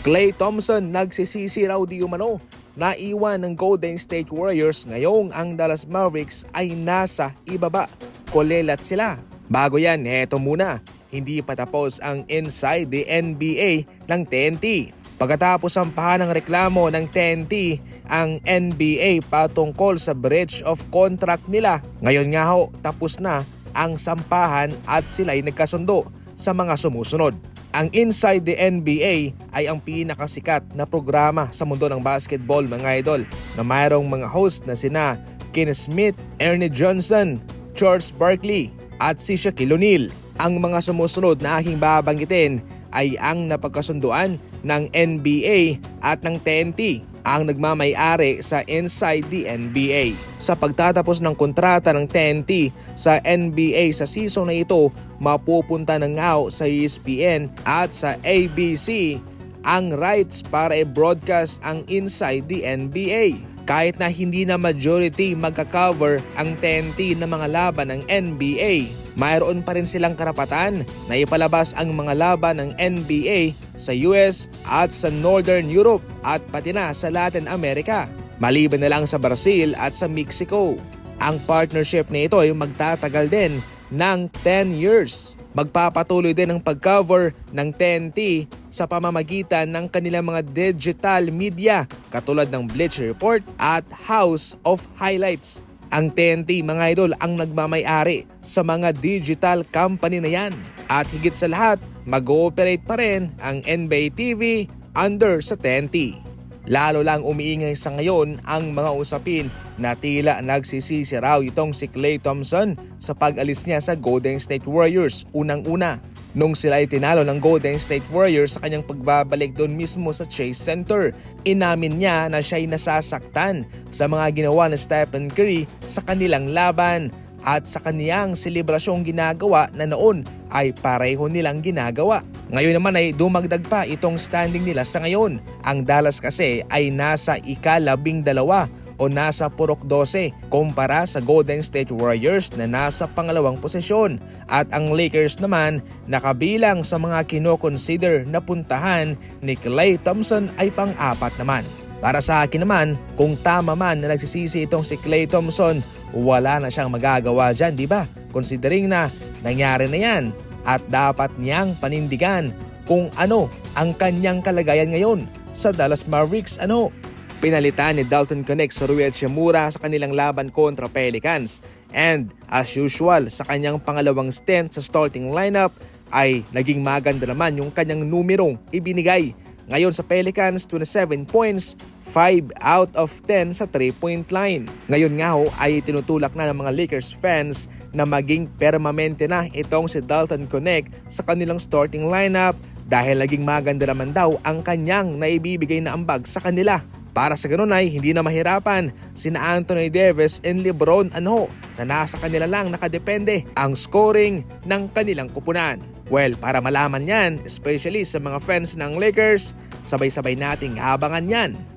Clay Thompson nagsisisi raw di umano na iwan ng Golden State Warriors ngayong ang Dallas Mavericks ay nasa ibaba. Kulelat sila. Bago yan, eto muna. Hindi pa tapos ang Inside the NBA ng TNT. Pagkatapos ang ng reklamo ng TNT, ang NBA patungkol sa breach of contract nila. Ngayon nga ho, tapos na ang sampahan at sila'y nagkasundo sa mga sumusunod. Ang Inside the NBA ay ang pinakasikat na programa sa mundo ng basketball mga idol na mayroong mga host na sina Ken Smith, Ernie Johnson, George Barkley at si Shaquille O'Neal. Ang mga sumusunod na aking babanggitin ay ang napagkasunduan ng NBA at ng TNT ang nagmamay-ari sa Inside the NBA. Sa pagtatapos ng kontrata ng TNT sa NBA sa season na ito, mapupunta na nga sa ESPN at sa ABC ang rights para i-broadcast ang Inside the NBA. Kahit na hindi na majority magka-cover ang TNT na mga laban ng NBA, mayroon pa rin silang karapatan na ipalabas ang mga laban ng NBA sa US at sa Northern Europe at pati na sa Latin America. Maliban na lang sa Brazil at sa Mexico. Ang partnership na ito ay magtatagal din ng 10 years. Magpapatuloy din ang pag-cover ng TNT sa pamamagitan ng kanilang mga digital media katulad ng Bleacher Report at House of Highlights. Ang TNT mga idol ang nagmamay-ari sa mga digital company na yan. At higit sa lahat, mag-ooperate pa rin ang NBA TV under sa TNT. Lalo lang umiingay sa ngayon ang mga usapin na tila nagsisisi raw itong si Klay Thompson sa pag-alis niya sa Golden State Warriors unang-una. Nung sila ay tinalo ng Golden State Warriors sa kanyang pagbabalik doon mismo sa Chase Center, inamin niya na siya'y nasasaktan sa mga ginawa ni Stephen Curry sa kanilang laban at sa kaniyang selebrasyong ginagawa na noon ay pareho nilang ginagawa. Ngayon naman ay dumagdag pa itong standing nila sa ngayon. Ang Dallas kasi ay nasa ikalabing dalawa o nasa purok 12 kumpara sa Golden State Warriors na nasa pangalawang posisyon at ang Lakers naman nakabilang sa mga kinoconsider na puntahan ni Klay Thompson ay pang-apat naman. Para sa akin naman, kung tama man na nagsisisi itong si Klay Thompson, wala na siyang magagawa dyan, di ba? Considering na nangyari na yan at dapat niyang panindigan kung ano ang kanyang kalagayan ngayon sa Dallas Mavericks. Ano? Pinalitan ni Dalton Connect sa Ruel Shimura sa kanilang laban kontra Pelicans. And as usual, sa kanyang pangalawang stint sa starting lineup ay naging maganda naman yung kanyang numerong ibinigay. Ngayon sa Pelicans, 27 points, 5 out of 10 sa 3-point line. Ngayon nga ho ay tinutulak na ng mga Lakers fans na maging permanente na itong si Dalton Connect sa kanilang starting lineup dahil naging maganda naman daw ang kanyang naibibigay na ambag sa kanila. Para sa ganun ay hindi na mahirapan sina Anthony Davis and Lebron ano na nasa kanila lang nakadepende ang scoring ng kanilang kupunan. Well, para malaman yan, especially sa mga fans ng Lakers, sabay-sabay nating abangan yan